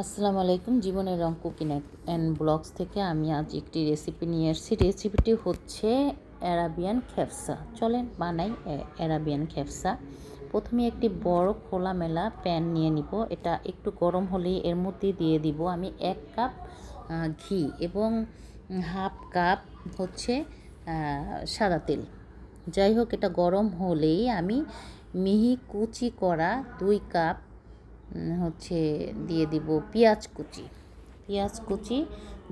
আসসালামু আলাইকুম। জীবনের রং কুকিং অ্যান্ড ব্লগস থেকে আমি আজ একটি রেসিপি নিয়ে এসেছি। রেসিপিটি হচ্ছে অ্যারাবিয়ান খেফসা চলেন বানাই অ্যারাবিয়ান খেফসা প্রথমে একটি বড় খোলামেলা প্যান নিয়ে নিব। এটা একটু গরম হলেই এর মধ্যে দিয়ে দিব আমি এক কাপ ঘি এবং হাফ কাপ হচ্ছে সাদা তেল। যাই হোক, এটা গরম হলেই আমি মিহি কুচি করা দুই কাপ হচ্ছে দিয়ে দিব পেঁয়াজ কুচি। পেঁয়াজ কুচি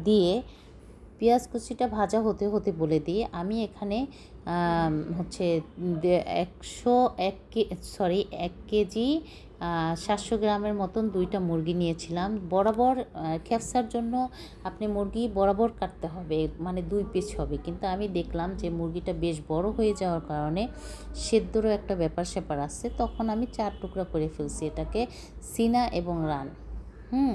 দিয়ে, পেঁয়াজ কুচিটা ভাজা হতে হতে বলে দিই। আমি এখানে হচ্ছে একশো এক কে সরি এক কেজি সাতশো গ্রামের মতন দুইটা মুরগি নিয়েছিলাম। বরাবর ক্যাপসার জন্য আপনি মুরগি বরাবর কাটতে হবে মানে দুই পিস হবে। কিন্তু আমি দেখলাম যে মুরগিটা বেশ বড় হয়ে যাওয়ার কারণে সেদ্ধরও একটা ব্যাপার স্যাপার আছে। তখন আমি চার টুকরা করে ফেলছি এটাকে, সিনা এবং রান। হুম,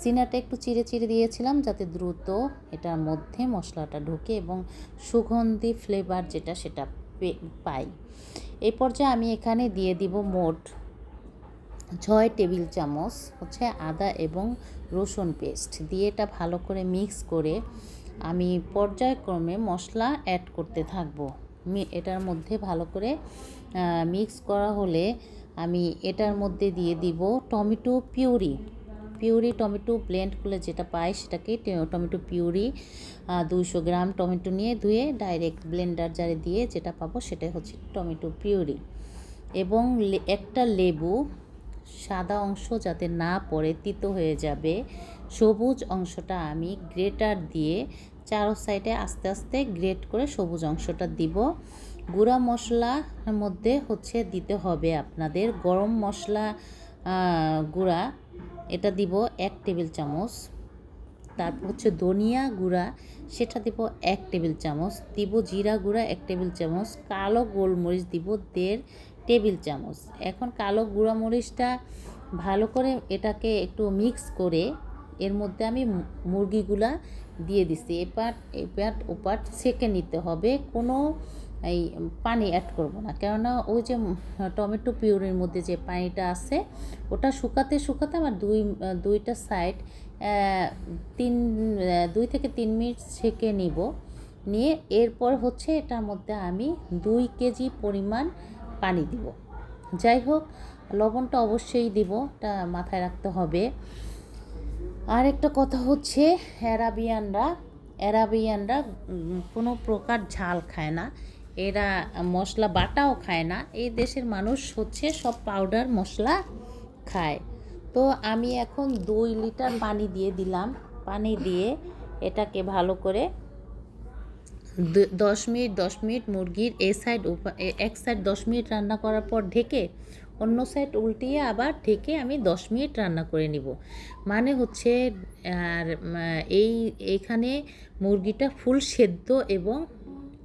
সিনাটা একটু চিড়ে চিড়ে দিয়েছিলাম যাতে দ্রুত এটার মধ্যে মশলাটা ঢুকে এবং সুগন্ধি ফ্লেভার যেটা সেটা পাই। এই পর্যায়ে আমি এখানে দিয়ে দিব মোট ছয় টেবিল চামচ হচ্ছে আদা এবং রসুন পেস্ট দিয়ে এটা ভালো করে মিক্স করে আমি পর্যায়ক্রমে মশলা অ্যাড করতে থাকব। এটার মধ্যে ভালো করে মিক্স করা হলে আমি এটার মধ্যে দিয়ে দিব tomato puree. Puree tomato blend করলে যেটা পাই সেটাকে টমেটো পিউরি দুইশো গ্রাম টমেটো নিয়ে ধুয়ে ডাইরেক্ট ব্লেন্ডার জারে দিয়ে যেটা পাবো সেটাই হচ্ছে টমেটো পিউরি। এবং একটা লেবু সাদা অংশ যাতে না পড়ে, তিতো হয়ে যাবে। সবুজ অংশটা আমি গ্রেটার দিয়ে চারো সাইডে আস্তে আস্তে গ্রেট করে সবুজ অংশটা দিব। গুঁড়া মশলার মধ্যে হচ্ছে দিতে হবে আপনাদের গরম মশলা গুঁড়া। এটা দিব এক টেবিল চামচ। তারপর হচ্ছে ধনিয়া গুঁড়া, সেটা দিব এক টেবিল চামচ। দিব জিরা গুঁড়া এক টেবিল চামচ। কালো গোলমরিচ দিব দেড় টেবিল চামচ। এখন কালো গুঁড়া মরিচটা ভালো করে এটাকে একটু মিক্স করে এর মধ্যে আমি মুরগিগুলা দিয়ে দিছি। এপাট এপাট, ওপাট সেকে নিতে হবে। কোনো এই পানি অ্যাড করব না। কেননা ওই যে টমেটো পিউরির মধ্যে যে পানিটা আছে, ওটা শুকাতে শুকাতে আমার দুই, দুইটা সাইড তিন দুই থেকে তিন মিনিট সেকে নিব। নিয়ে এরপর হচ্ছে এটার মধ্যে আমি দুই কেজি পরিমাণ পানি দিব। যাই হোক, লবণটা অবশ্যই দিব, এটা মাথায় রাখতে হবে। আর একটা কথা হচ্ছে, অ্যারাবিয়ানরা অ্যারাবিয়ানরা কোনো প্রকার ঝাল খায় না। এরা মশলা বাটাও খায় না। এই দেশের মানুষ হচ্ছে সব পাউডার মশলা খায়। তো আমি এখন দুই লিটার পানি দিয়ে দিলাম। পানি দিয়ে এটাকে ভালো করে দশ মিনিট দশ মিনিট মুরগির এ সাইড এক সাইড দশ মিনিট রান্না করার পর ঢেকে অন্য সাইড উল্টিয়ে আবার ঢেকে আমি দশ মিনিট রান্না করে নিব। মানে হচ্ছে, আর এই, এখানে মুরগিটা ফুল সেদ্ধ এবং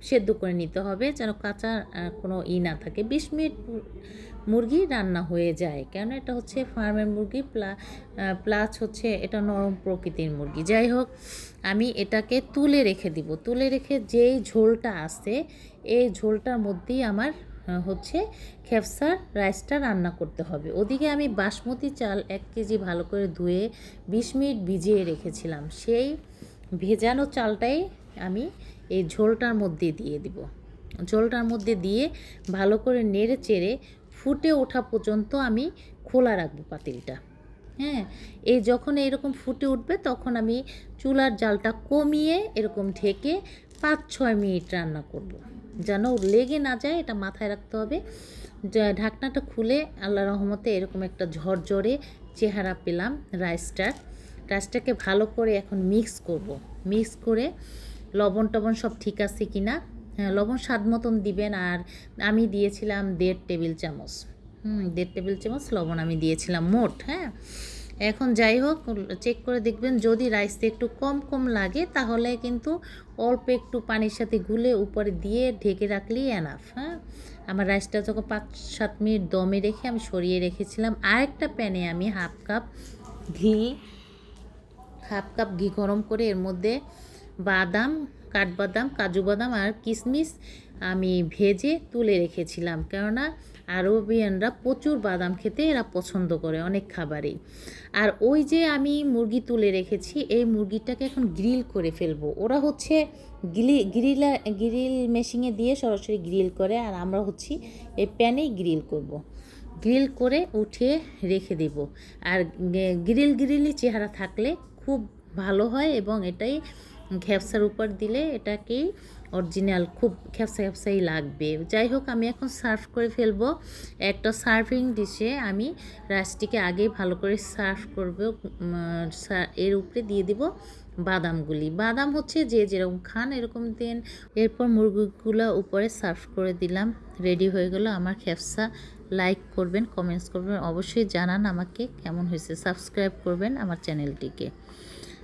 সেদ্ধ করে নিতে হবে যেন কাঁচা কোনো ই না থাকে। বিশ মিনিট মুরগি রান্না হয়ে যায়। কেন? এটা হচ্ছে ফার্মের মুরগি, প্লা প্লাস হচ্ছে এটা নরম প্রকৃতির মুরগি। যাই হোক, আমি এটাকে তুলে রেখে দিব। তুলে রেখে যেই ঝোলটা আছে, এই ঝোলটার মধ্যেই আমার হচ্ছে খেপসার রাইসটা রান্না করতে হবে। ওদিকে আমি বাসমতি চাল এক কেজি ভালো করে ধুয়ে বিশ মিনিট ভিজিয়ে রেখেছিলাম। সেই ভেজানো চালটাই আমি এই ঝোলটার মধ্যে দিয়ে দিব। ঝোলটার মধ্যে দিয়ে ভালো করে নেড়ে চেড়ে ফুটে ওঠা পর্যন্ত আমি খোলা রাখব পাতিলটা হ্যাঁ এই যখন এরকম ফুটে উঠবে তখন আমি চুলার জালটা কমিয়ে এরকম ঢেকে পাঁচ ছয় মিনিট রান্না করব। যেন লেগে না যায় এটা মাথায় রাখতে হবে ঢাকনাটা খুলে আল্লাহ রহমতে এরকম একটা ঝরঝরে চেহারা পেলাম রাইসটার রাইসটাকে ভালো করে এখন মিক্স করব। মিক্স করে লবণ টবণ সব ঠিক আছে কি না লবণ স্বাদ মতন দিবেন আর আমি দিয়েছিলাম দেড় টেবিল চামচ। হুম, দেড় টেবিল চামচ লবণ আমি দিয়েছিলাম মোট হ্যাঁ। এখন যাই হোক চেক করে দেখবেন, যদি রাইসটা একটু কম কম লাগে তাহলে কিন্তু অল্প একটু পানির সাথে গুলে উপরে দিয়ে ঢেকে রাখলেই এনাফ হ্যাঁ। আমার রাইসটা যখন পাঁচ, সাত মিনিট দমে রেখে আমি সরিয়ে রেখেছিলাম, আরেকটা প্যানে আমি হাফ কাপ ঘি হাফ কাপ ঘি গরম করে এর মধ্যে বাদাম কাঠবাদাম, কাজু বাদাম আর কিশমিশ আমি ভেজে তুলে রেখেছিলাম। কেননা আরবিয়ানরা প্রচুর বাদাম খেতে এরা পছন্দ করে অনেক খাবারেই। আর ওই যে আমি মুরগি তুলে রেখেছি, এই মুরগিটাকে এখন গ্রিল করে ফেলব। ওরা হচ্ছে গ্রিল গ্রিলা, গ্রিল মেশিনে দিয়ে সরাসরি গ্রিল করে আর আমরা হচ্ছি এই প্যানেই গ্রিল করব। গ্রিল করে উঠে রেখে দেব। আর গ্রিল, গ্রিলই চেহারা থাকলে খুব ভালো হয় এবং এটাই ঘ্যাপসার উপর দিলে এটাকেই অরিজিনাল, খুব খ্যাপসা খ্যাপসাই লাগবে। যাই হোক, আমি এখন সার্ভ করে ফেলব। একটা সার্ভিং ডিশে আমি রাইসটিকে আগেই ভালো করে সার্ভ করব। এর উপরে দিয়ে দিব বাদামগুলি। বাদাম হচ্ছে যে যেরকম খান এরকম দেন। এরপর মুরগিগুলো উপরে সার্ভ করে দিলাম। রেডি হয়ে গেল আমার খেপসা লাইক করবেন, কমেন্টস করবেন, অবশ্যই জানান আমাকে কেমন হয়েছে। সাবস্ক্রাইব করবেন আমার চ্যানেলটিকে।